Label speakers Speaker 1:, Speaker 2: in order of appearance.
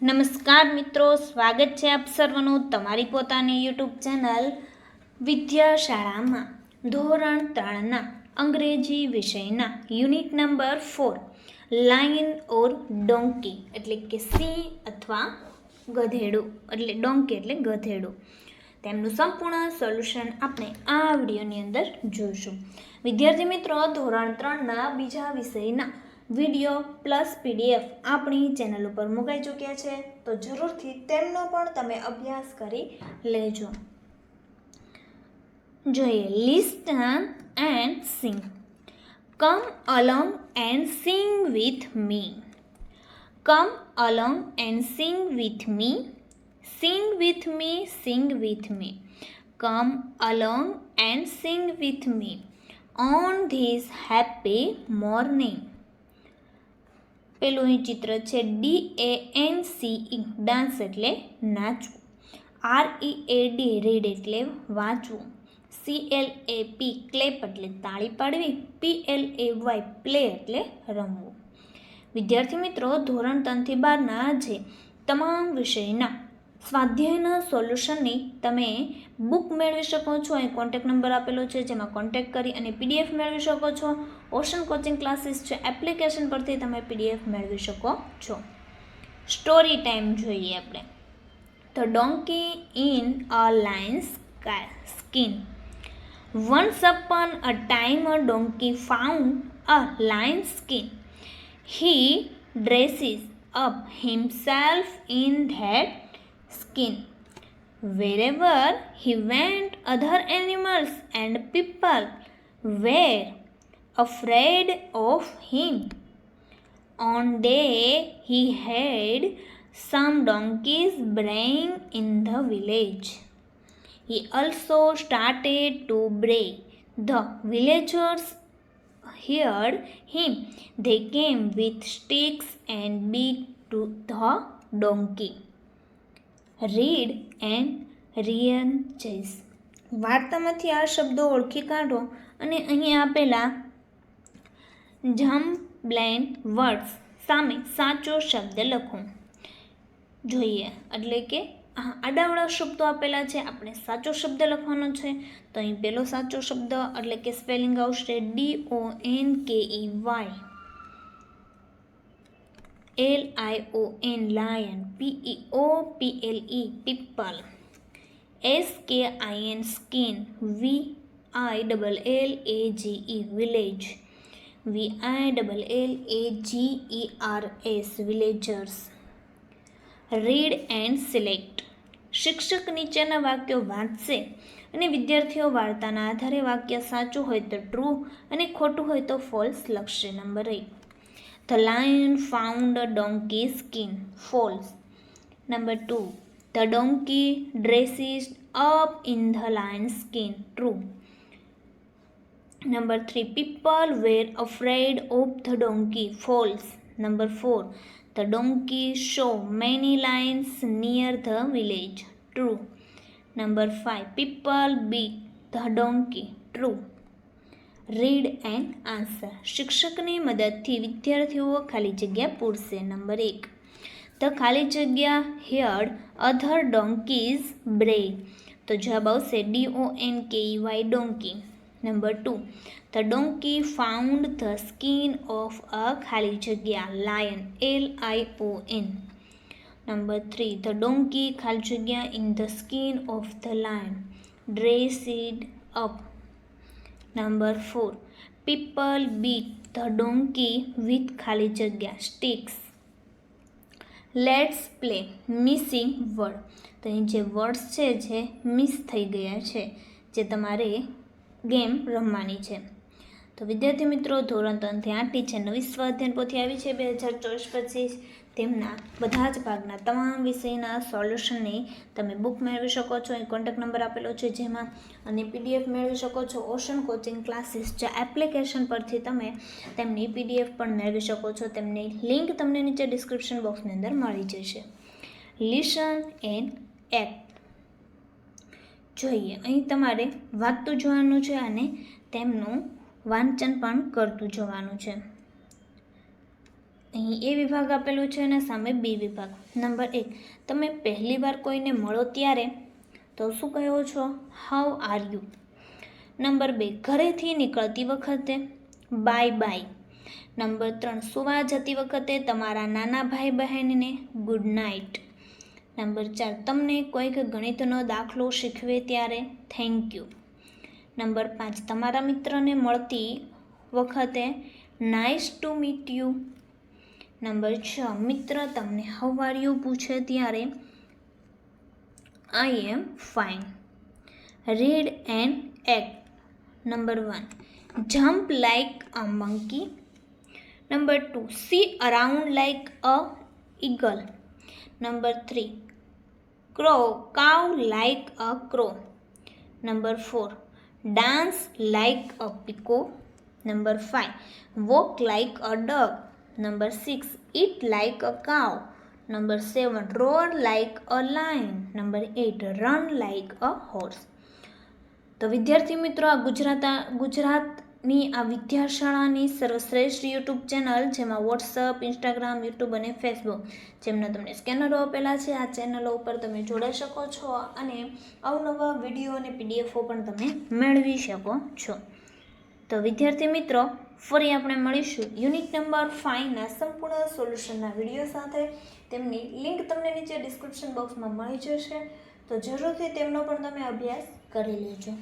Speaker 1: નમસ્કાર મિત્રો, સ્વાગત છે આપ સર્વનું તમારી પોતાની યુટ્યુબ ચેનલ વિદ્યાશાળામાં. ધોરણ ત્રણના અંગ્રેજી વિષયના unit number four, lion or donkey, એટલે કે સિંહ અથવા ગધેડું, એટલે ડોંકી એટલે ગધેડું. તેમનું સંપૂર્ણ સોલ્યુશન આપણે આ વિડીયોની અંદર જોઈશું. વિદ્યાર્થી મિત્રો, ધોરણ ત્રણના બીજા વિષયના વીડિયો પ્લસ પીડીએફ આપણી ચેનલ ઉપર મુકાઈ ચૂક્યા છે, તો જરૂરથી તેમનો પણ તમે અભ્યાસ કરી લેજો. જોઈએ listen and sing come along and sing with me come along and sing with me sing with me sing with me come along and sing with me on this happy morning પેલું અહીં ચિત્ર છે D A N C E dance એટલે નાચવું. R E A D, read એટલે વાંચવું. C L A P, clap એટલે તાળી પાડવી. P L A Y, play એટલે રમવું. વિદ્યાર્થી મિત્રો, ધોરણ ત્રણથી બારના જે તમામ વિષયના સ્વાધ્યાયના સોલ્યુશનની તમે બુક મેળવી શકો છો. અહીં કોન્ટેક્ટ નંબર આપેલો છે, જેમાં કોન્ટેક્ટ કરી અને પીડીએફ મેળવી શકો છો. ઓશન કોચિંગ ક્લાસીસ છે એપ્લિકેશન પરથી તમે પીડીએફ મેળવી શકો છો. સ્ટોરી ટાઈમ જોઈએ આપણે. The donkey in a lion's skin once upon a time a donkey found a lion skin he dresses up himself in that skin. Wherever he went, other animals and people were afraid of him. On day he had some donkeys braying in the village. He also started to bray. The villagers heard him. They came with sticks and beat to the donkey. Read and રિયન ચેસ વાર્તામાંથી આ શબ્દો ઓળખી કાઢો અને અહીં આપેલા jumbled words સામે સાચો શબ્દ લખો. જોઈએ, એટલે કે હા આડાવડા શબ્દો આપેલા છે, આપણે સાચો શબ્દ લખવાનો છે. તો અહીં પહેલો સાચો શબ્દ, એટલે કે સ્પેલિંગ આવશે D O N K E Y L I O N lion P E O P L E people S K I N skin V I double L A G E village V I double L A G E R S villagers read and select શિક્ષક નીચેના વાક્યો વાંચશે અને વિદ્યાર્થીઓ વાર્તાના આધારે વાક્ય સાચું હોય તો ટ્રુ અને ખોટું હોય તો ફોલ્સ લખશે. નંબર એક The lion found a donkey skin. False. Number two. The donkey dresses up in the lion's skin. True. Number three. People were afraid of the donkey. False. Number four. The donkey saw many lions near the village. True. Number five. People beat the donkey. True. Read and answer શિક્ષકની મદદથી વિદ્યાર્થીઓ ખાલી જગ્યા પૂરશે. Number એક. The ખાલી જગ્યા here અધર ડોંકીઝ બ્રે તો જવાબ આવશે D O N K Y donkey number two. The donkey found the skin of a ખાલી જગ્યા lion L I O N number three. The donkey ખાલી જગ્યા in the skin of the lion dressed up number four. People beat the donkey with ખાલી જગ્યા. Sticks. Let's play. Missing word. તો અહીં જે words છે, જે મિસ થઈ ગયા છે, જે તમારે ગેમ રમવાની છે. તો વિદ્યાર્થી મિત્રો, ધોરણ ત્રણથી આઠની છે નવી સ્વાધ્યાયન પોથી આવી છે બે હજાર ચોવીસ પચીસ. તેમના બધા જ ભાગના તમામ વિષયના સોલ્યુશનની તમે બુક મેળવી શકો છો. અહીં કોન્ટેક્ટ નંબર આપેલો છે જેમાં અને પીડીએફ મેળવી શકો છો. ઓશન કોચિંગ ક્લાસીસ જે એપ્લિકેશન પરથી તમે તેમની પીડીએફ પણ મેળવી શકો છો. તેમની લિંક તમને નીચે ડિસ્ક્રિપ્શન બોક્સની અંદર મળી જશે. લિસન એન્ડ એક્ટ જોઈએ, અહીં તમારે વાંચતું જોવાનું છે અને તેમનું વાંચન પણ કરતું જવાનું છે. અહીં એ વિભાગ આપેલું છે અને સામે બી વિભાગ. નંબર એક, તમે પહેલી વાર કોઈને મળો ત્યારે તો શું કહો છો? હાઉ આર યુ નંબર બે, ઘરેથી નીકળતી વખતે બાય બાય નંબર ત્રણ, સુવા જતી વખતે તમારા નાના ભાઈ બહેનને ગુડ નાઇટ નંબર ચાર, તમને કોઈક ગણિતનો દાખલો શીખવે ત્યારે થેન્ક યુ નંબર પાંચ. તમારા મિત્રને મળતી વખતે nice to meet you. Number છ. મિત્ર તમને હાઉ પૂછે ત્યારે I am fine read and act number one jump like a monkey number two see around like a eagle number three crow caw like a crow number four dance like a peacock number five walk like a dog number six eat like a cow number seven roar like a lion number eight run like a horse તો વિદ્યાર્થી મિત્રો, આ ગુજરાત ગુજરાતની આ વિદ્યાશાળાની સર્વશ્રેષ્ઠ YouTube channel, જેમાં WhatsApp Instagram YouTube અને ફેસબુક જેમના તમને સ્કેનરો આપેલા છે. આ ચેનલો ઉપર તમે જોડાઈ શકો છો અને અવનવા વીડિયો અને પીડીએફો પણ તમે મેળવી શકો છો. તો વિદ્યાર્થી મિત્રો, ફરી આપણે મળીશું યુનિટ નંબર ફાઇવના સંપૂર્ણ સોલ્યુશનના વીડિયો સાથે. તેમની લિંક તમને નીચે ડિસ્ક્રિપ્શન બોક્સમાં મળી જશે. તો જરૂરથી તેમનો પણ તમે અભ્યાસ કરી લેજો.